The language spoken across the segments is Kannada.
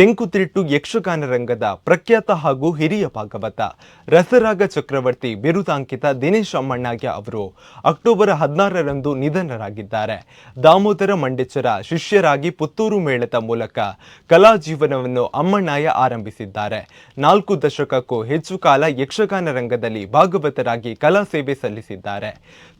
ತೆಂಕುತಿಟ್ಟು ಯಕ್ಷಗಾನ ರಂಗದ ಪ್ರಖ್ಯಾತ ಹಾಗೂ ಹಿರಿಯ ಭಾಗವತ ರಸರಾಗ ಚಕ್ರವರ್ತಿ ಬಿರುದಾಂಕಿತ ದಿನೇಶ್ ಅಮ್ಮಣ್ಣಾಗ್ಯ ಅವರು ಅಕ್ಟೋಬರ್ ಹದಿನಾರರಂದು ನಿಧನರಾಗಿದ್ದಾರೆ. ದಾಮೋದರ ಮಂಡೆಚ್ಚರ ಶಿಷ್ಯರಾಗಿ ಪುತ್ತೂರು ಮೇಳದ ಮೂಲಕ ಕಲಾ ಜೀವನವನ್ನು ಅಮ್ಮಣ್ಣಾಯ ಆರಂಭಿಸಿದ್ದಾರೆ. ನಾಲ್ಕು ದಶಕಕ್ಕೂ ಹೆಚ್ಚು ಕಾಲ ಯಕ್ಷಗಾನ ರಂಗದಲ್ಲಿ ಭಾಗವತರಾಗಿ ಕಲಾ ಸೇವೆ ಸಲ್ಲಿಸಿದ್ದಾರೆ.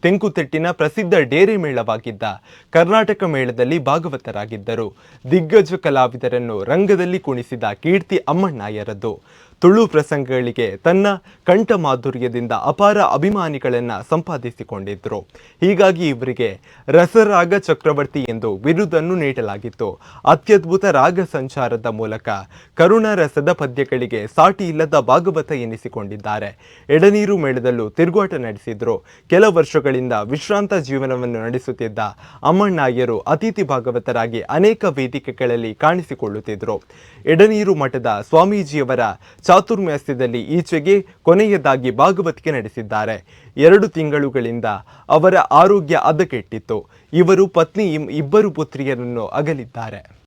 ತೆಂಕುತಿಟ್ಟಿನ ಪ್ರಸಿದ್ಧ ಡೇರೆ ಮೇಳವಾಗಿದ್ದ ಕರ್ನಾಟಕ ಮೇಳದಲ್ಲಿ ಭಾಗವತರಾಗಿದ್ದರು. ದಿಗ್ಗಜ ಕಲಾವಿದರನ್ನು ರಂಗದಲ್ಲಿ ಕುಣಿಸಿದ ಕೀರ್ತಿ ಅಮ್ಮಣ್ಣಯ್ಯರದ್ದು. ತುಳು ಪ್ರಸಂಗಗಳಿಗೆ ತನ್ನ ಕಂಠ ಮಾಧುರ್ಯದಿಂದ ಅಪಾರ ಅಭಿಮಾನಿಗಳನ್ನು ಸಂಪಾದಿಸಿಕೊಂಡಿದ್ದರು ಹೀಗಾಗಿ ಇವರಿಗೆ ರಸರಾಗ ಚಕ್ರವರ್ತಿ ಎಂದು ಬಿರುದನ್ನು ನೀಡಲಾಗಿತ್ತು. ಅತ್ಯದ್ಭುತ ರಾಗ ಸಂಚಾರದ ಮೂಲಕ ಕರುಣ ರಸದ ಪದ್ಯಗಳಿಗೆ ಸಾಟಿ ಇಲ್ಲದ ಭಾಗವತ ಎನಿಸಿಕೊಂಡಿದ್ದಾರೆ. ಎಡನೀರು ಮೇಳದಲ್ಲೂ ತಿರುಗಾಟ ನಡೆಸಿದ್ರು. ಕೆಲ ವರ್ಷಗಳಿಂದ ವಿಶ್ರಾಂತ ಜೀವನವನ್ನು ನಡೆಸುತ್ತಿದ್ದ ಅಮ್ಮಣ್ಣಾಯ್ಯರು ಅತಿಥಿ ಭಾಗವತರಾಗಿ ಅನೇಕ ವೇದಿಕೆಗಳಲ್ಲಿ ಕಾಣಿಸಿಕೊಳ್ಳುತ್ತಿದ್ದರು ಎಡನೀರು ಮಠದ ಸ್ವಾಮೀಜಿಯವರ ಚಾತುರ್ಮ್ಯಾಸ್ಯದಲ್ಲಿ ಈಚೆಗೆ ಕೊನೆಯದಾಗಿ ಭಾಗವತಿಕೆ ನಡೆಸಿದ್ದಾರೆ. ಎರಡು ತಿಂಗಳುಗಳಿಂದ ಅವರ ಆರೋಗ್ಯ ಅದಕ್ಕೆಟ್ಟಿತ್ತು. ಇವರು ಪತ್ನಿ, ಇಬ್ಬರು ಪುತ್ರಿಯರನ್ನು ಅಗಲಿದ್ದಾರೆ.